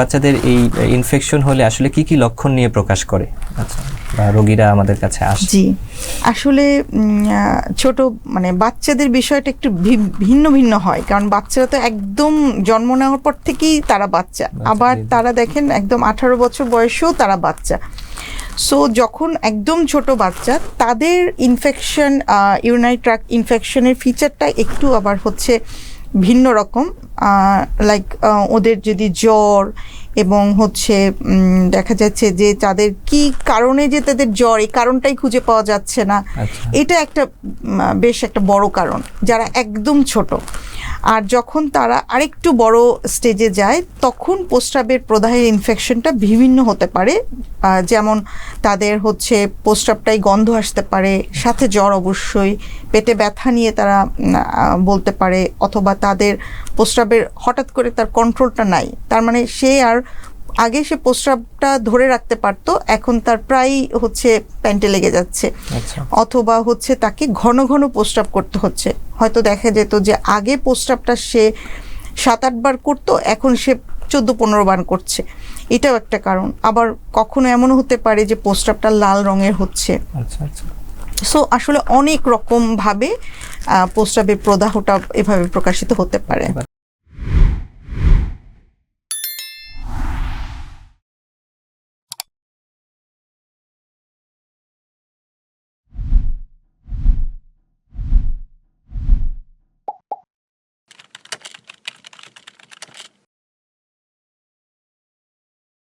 বাচ্চাদের এই ইনফেকশন হলে আসলে কি কি লক্ষণ নিয়ে প্রকাশ করে? আচ্ছা রোগীরা আমাদের কাছে আসে। জি আসলে ছোট মানে বাচ্চাদের বিষয়টা একটু ভিন্ন ভিন্ন হয়। কারণ বাচ্চারা তো একদম জন্ম নেওয়ার পর থেকেই তারা বাচ্চা। আবার। তারা দেখেন একদম আঠারো বছর বয়সেও তারা বাচ্চা। সো যখন একদম ছোট বাচ্চা তাদের ইনফেকশন ইউনারি ট্রাক ইনফেকশনের ফিচারটা একটু আবার হচ্ছে ভিন্ন রকম। লাইক ওদের যদি জ্বর এবং হচ্ছে দেখা যাচ্ছে যে তাদের কি কারণে যে তাদের জ্বর এই কারণটাই খুঁজে পাওয়া যাচ্ছে না। আচ্ছা। এটা একটা বেশ একটা বড় কারণ যারা একদম ছোট। আর যখন তারা আরেকটু বড় স্টেজে যায় তখন প্রস্রাবের প্রদাহের ইনফেকশনটা বিভিন্ন হতে পারে। যেমন তাদের হচ্ছে প্রস্রাবটাই গন্ধ আসতে পারে সাথে জ্বর অবশ্যই পেটে ব্যথা নিয়ে তারা বলতে পারে অথবা তাদের প্রস্রাবের হঠাৎ করে তার কন্ট্রোলটা নাই। তার মানে সে আর আগে সে প্রস্রাবটা ধরে রাখতে পারতো এখন তার প্রায় হচ্ছে প্যান্টে লেগে যাচ্ছে। আচ্ছা। অথবা হচ্ছে তাকে ঘন ঘন প্রস্রাব করতে হচ্ছে। হয়তো দেখা যেত যে আগে প্রস্রাবটা সে সাত আটবার করতো এখন সে চোদ্দ পনেরো বার করছে। এটাও একটা কারণ। আবার কখনো এমনও হতে পারে যে প্রস্রাবটা লাল রঙের হচ্ছে। আচ্ছা আচ্ছা। সো আসলে অনেক রকমভাবে প্রস্রাবের প্রদাহটা এভাবে প্রকাশিত হতে পারে।